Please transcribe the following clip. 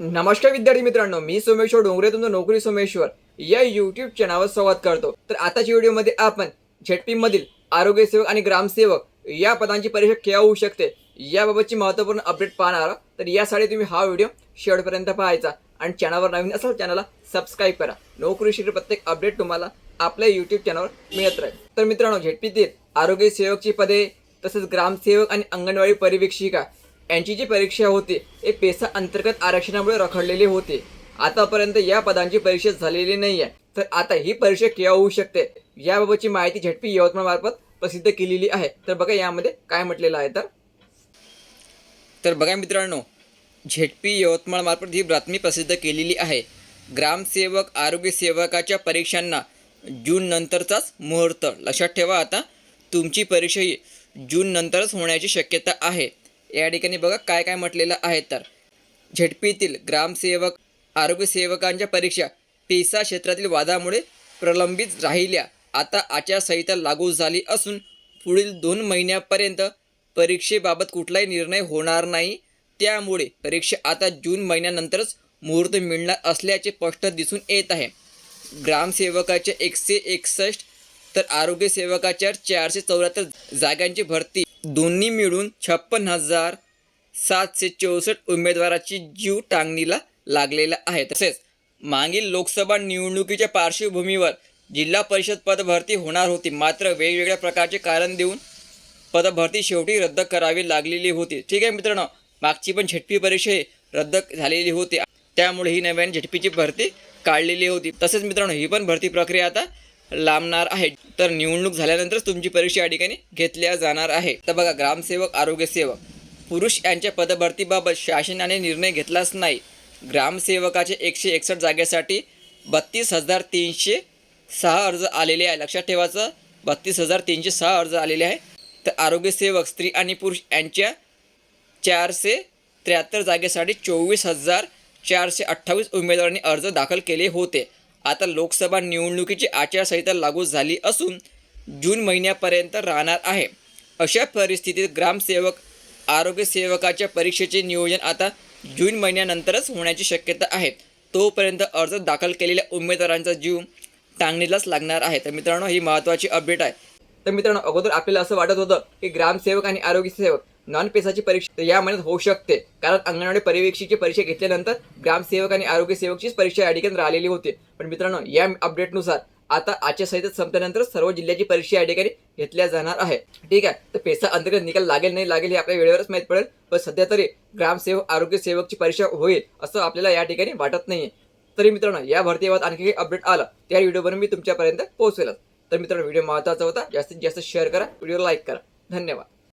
नमस्कार विद्यार्थी मित्रांनो मी सोमेश्वर डोंगरे तुमचं नोकरी सोमेश्वर या युट्यूब चॅनलवर संवाद करतो. तर आताच्या व्हिडिओमध्ये आपण झेडपीमधील मधील आरोग्य सेवक आणि ग्रामसेवक या पदांची परीक्षा केव्हा होऊ शकते. याबाबतची महत्त्वपूर्ण अपडेट पाहणार तर यासाठी तुम्ही हा व्हिडिओ शेवटपर्यंत पाहायचा आणि चॅनलवर नवीन असाल चॅनलला सबस्क्राईब करा. नोकरीशी प्रत्येक अपडेट तुम्हाला आपल्या युट्यूब चॅनलवर मिळत राहील. तर मित्रांनो झेडपीतील आरोग्य सेवकची पदे तसेच ग्रामसेवक आणि अंगणवाडी परिवीक्षिका यांची जी परीक्षा होती हे पेसा अंतर्गत आरक्षणामुळे रखडलेली होती. आतापर्यंत या पदांची परीक्षा झालेली नाही आहे तर आता ही परीक्षा केव्हा होऊ शकते? याबाबतची माहिती झटपी यवतमाळमार्फत प्रसिद्ध केलेली आहे. तर बघा यामध्ये काय म्हटलेलं आहे तर. तर बघा मित्रांनो झेडपी यवतमाळमार्फत ही बातमी प्रसिद्ध केलेली आहे. ग्रामसेवक आरोग्य सेवकाच्या परीक्षांना जून नंतरचाच मुहूर्त. लक्षात ठेवा आता तुमची परीक्षा ही जून नंतरच होण्याची शक्यता आहे. या ठिकाणी बघा काय काय म्हटलेलं आहे तर. झेडपीतील ग्रामसेवक आरोग्यसेवकांच्या परीक्षा पेसा क्षेत्रातील वादामुळे प्रलंबित राहिल्या. आता आचारसंहिता लागू झाली असून पुढील दोन महिन्यापर्यंत परीक्षेबाबत कुठलाही निर्णय होणार नाही. त्यामुळे परीक्षा आता जून महिन्यानंतरच मुहूर्त मिळणार असल्याचे स्पष्ट दिसून येत आहे. ग्रामसेवकाच्या एकशे एकसष्ट तर आरोग्यसेवकाच्या चारशे चौऱ्याहत्तर जागांची भरती दोन्ही मिळून छप्पन हजार सातशे चौसष्ट उमेदवाराची जीव टांगणीला लागलेला आहे. तसेच मागील लोकसभा निवडणुकीच्या पार्श्वभूमीवर जिल्हा परिषद पदभरती होणार होती. मात्र वेगवेगळ्या प्रकारचे कारण देऊन पदभरती शेवटी रद्द करावी लागलेली होती. ठीक आहे मित्रांनो मागची पण झटपी परीक्षा रद्द झालेली होती. त्यामुळे ही नव्याने झटपीची भरती काढलेली होती. तसेच मित्रांनो ही पण भरती प्रक्रिया आता लांबणार आहे. तर निवडणूक झाल्यानंतरच तुमची परीक्षा या ठिकाणी घेतल्या जाणार आहे. तर बघा ग्रामसेवक आरोग्य सेवक पुरुष यांच्या पदभरतीबाबत शासनाने निर्णय घेतलाच नाही. ग्रामसेवकाचे एकशे एकसष्ट जागेसाठी बत्तीस हजार तीनशे सहा अर्ज आलेले आहे. लक्षात ठेवायचं बत्तीस हजार तीनशे सहा अर्ज आलेले आहे. तर आरोग्यसेवक स्त्री आणि पुरुष यांच्या चारशे त्र्याहत्तर जागेसाठी चोवीस हजार चारशे अठ्ठावीस उमेदवारांनी अर्ज दाखल केले होते. आता लोकसभा निवडणुकीची आचारसंहिता लागू झाली असून जून महिन्यापर्यंत राहणार आहे. अशा परिस्थितीत ग्रामसेवक आरोग्य सेवकाच्या परीक्षेचे नियोजन आता जून महिन्यानंतरच होण्याची शक्यता आहे. तोपर्यंत अर्ज दाखल केलेल्या उमेदवारांचा जीव टांगणीलाच लागणार आहे. तर मित्रांनो ही महत्त्वाची अपडेट आहे. तर मित्रांनो अगोदर आपल्याला असं वाटत होतं की ग्रामसेवक आणि आरोग्य सेवक नॉन पेसाची परीक्षा तर या महिन्यात होऊ शकते. कारण अंगणवाडी पर्यवेक्षीची परीक्षा घेतल्यानंतर ग्रामसेवक आणि आरोग्य सेवकचीच परीक्षा या ठिकाणी राहिलेली होती. पण मित्रांनो या अपडेटनुसार आता आचारसंहिता संपल्यानंतर सर्व जिल्ह्याची परीक्षा या ठिकाणी घेतल्या जाणार आहे. ठीक आहे? तर पेसा अंतर्गत निकाल लागेल नाही लागेल हे आपल्या वेळेवरच माहीत पडेल. पण सध्या तरी ग्रामसेवक आरोग्य सेवकची परीक्षा होईल असं आपल्याला या ठिकाणी वाटत नाही तरी मित्रांनो या भरतीबाबत आणखी काही अपडेट आलं. त्या व्हिडिओवर मी तुमच्यापर्यंत पोहोचवेलच. तर मित्रांनो व्हिडिओ महत्त्वाचा होता. जास्तीत जास्त शेअर करा. व्हिडिओ लाईक करा. धन्यवाद.